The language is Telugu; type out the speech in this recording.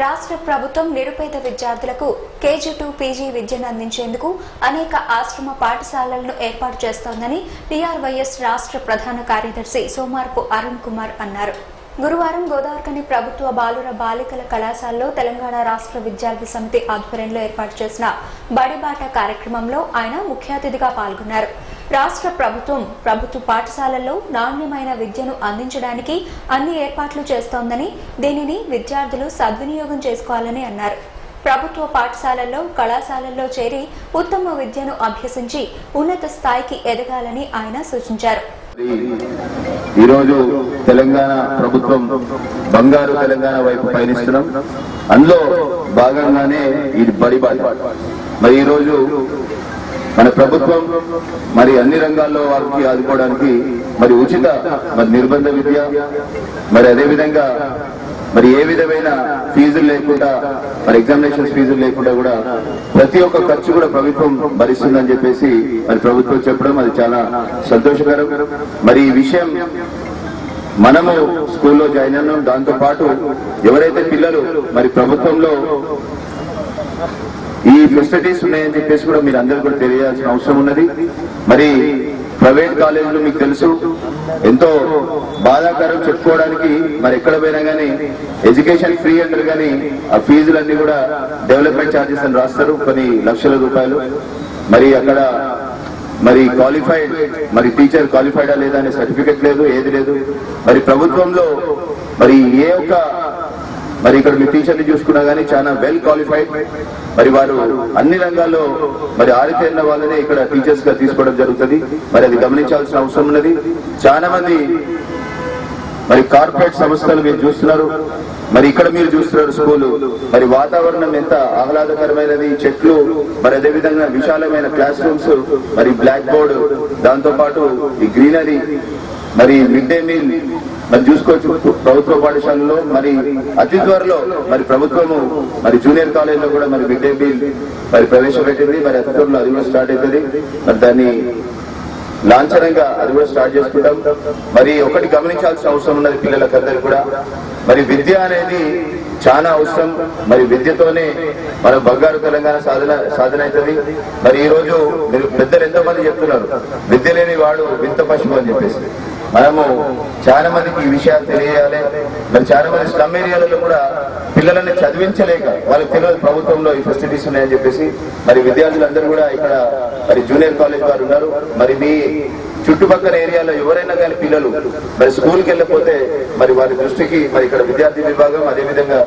రాష్ట్ర ప్రభుత్వం నిరుపేద విద్యార్థులకు కేజీ టు పీజీ విద్యను అందించేందుకు అనేక ఆశ్రమ పాఠశాలలను ఏర్పాటు చేస్తోందని టీఆర్వైఎస్ రాష్ట్ర ప్రధాన కార్యదర్శి సోమార్పు అరుణ్ కుమార్ అన్నారు. గురువారం గోదావరికని ప్రభుత్వ బాలుర బాలికల కళాశాలలో తెలంగాణ రాష్ట్ర విద్యార్థి సమితి ఆధ్వర్యంలో ఏర్పాటు చేసిన బడిబాట కార్యక్రమంలో ఆయన ముఖ్య అతిథిగా పాల్గొన్నారు. రాష్ట్ర ప్రభుత్వం ప్రభుత్వ పాఠశాలల్లో నాణ్యమైన విద్యను అందించడానికి అన్ని ఏర్పాట్లు చేస్తోందని దీనిని విద్యార్థులు సద్వినియోగం చేసుకోవాలని అన్నారు. ప్రభుత్వ పాఠశాలల్లో కళాశాలల్లో చేరి ఉత్తమ విద్యను అభ్యసించి ఉన్నత స్థాయికి ఎదగాలని ఆయన సూచించారు. ఈరోజు తెలంగాణ ప్రభుత్వం బంగారు తెలంగాణ వైపు పయనిస్తున్నాం. అందులో భాగంగానే ఇది బడి మరి ఈరోజు మన ప్రభుత్వం మరి అన్ని రంగాల్లో వారికి ఆదుకోవడానికి మరి ఉచిత మరి నిర్బంధ విద్య మరి అదేవిధంగా మరి ఏ విధమైన ఫీజులు లేకుండా మరి ఎగ్జామినేషన్ ఫీజులు లేకుండా కూడా ప్రతి ఒక్క ఖర్చు కూడా ప్రభుత్వం భరిస్తుందని చెప్పేసి మరి ప్రభుత్వం చెప్పడం అది చాలా సంతోషకరం. మరి ఈ విషయం మనము స్కూల్లో జాయిన్ అన్నాం దాంతో పాటు ఎవరైతే పిల్లలు మరి ప్రభుత్వంలో ఈ ఫెసిలిటీస్ ఉన్నాయని చెప్పేసి కూడా మీరు అందరూ కూడా తెలియాల్సిన అవసరం ఉన్నది. మరి ప్రైవేట్ కాలేజీలు మీకు తెలుసు ఎంతో బాధాకరం చెప్పుకోవడానికి మరి ఎక్కడ పోయినా కానీ ఎడ్యుకేషన్ ఫ్రీ అంటారు కానీ ఆ ఫీజులన్నీ కూడా డెవలప్మెంట్ ఛార్జెస్ అని రాస్తారు కొన్ని లక్షల రూపాయలు. మరి అక్కడ మరి క్వాలిఫైడ్ మరి టీచర్ క్వాలిఫైడా లేదా అనే సర్టిఫికెట్ లేదు ఏది లేదు. మరి ప్రభుత్వంలో మరి ఏ ఒక్క మరి ఇక్కడ మీ టీచర్ని చూసుకున్నా కానీ చాలా వెల్ క్వాలిఫైడ్ మరి వారు అన్ని రంగాల్లో మరి ఆరితేరిన వాళ్ళనే ఇక్కడ టీచర్స్గా తీసుకోవడం జరుగుతుంది. మరి అది గమనించాల్సిన అవసరం ఉన్నది. చాలా మంది మరి కార్పొరేట్ సంస్థలు మీరు చూస్తున్నారు. మరి ఇక్కడ మీరు చూస్తున్నారు స్కూలు. మరి వాతావరణం ఎంత ఆహ్లాదకరమైనది. చెట్లు మరి అదే విధంగా విశాలమైన క్లాస్ రూమ్స్ మరి బ్లాక్ బోర్డు దాంతో పాటు ఈ గ్రీనరీ మరి మిడ్ డే మీల్ మరి చూసుకోవచ్చు. ప్రభుత్వ పాఠశాలలో మరి అతి త్వరలో మరి ప్రభుత్వము మరి జూనియర్ కాలేజ్లో కూడా మరి మిడ్ మరి ప్రవేశపెట్టింది. మరి అతి త్వరలో అది కూడా స్టార్ట్ అవుతుంది. మరి దాన్ని లాంఛనంగా అది కూడా స్టార్ట్ చేసుకుంటాం. మరి ఒకటి గమనించాల్సిన అవసరం ఉన్నది పిల్లలకందరికి కూడా. మరి విద్య అనేది చాలా అవసరం. మరి విద్యతోనే మన బంగారు తెలంగాణ సాధన సాధన అవుతుంది. మరి ఈ రోజు మీరు పెద్దలు ఎంతో మంది చెప్తున్నారు విద్య లేని వాడు వింత పశువు అని చెప్పేసి. మనము చాలా మందికి ఈ విషయాలు తెలియాలి. మరి చాలా మంది స్లమ్ ఏరియాలలో కూడా పిల్లలని చదివించలేక వాళ్ళకి తెలియదు ప్రభుత్వంలో ఈ ఫెసిలిటీస్ ఉన్నాయని చెప్పేసి. మరి విద్యార్థులందరూ కూడా ఇక్కడ మరి జూనియర్ కాలేజ్ వారు ఉన్నారు. మరి మీ చుట్టుపక్కల ఏరియాలో ఎవరైనా కానీ పిల్లలు మరి స్కూల్కి వెళ్ళకపోతే మరి వారి దృష్టికి మరి ఇక్కడ విద్యార్థి విభాగం అదేవిధంగా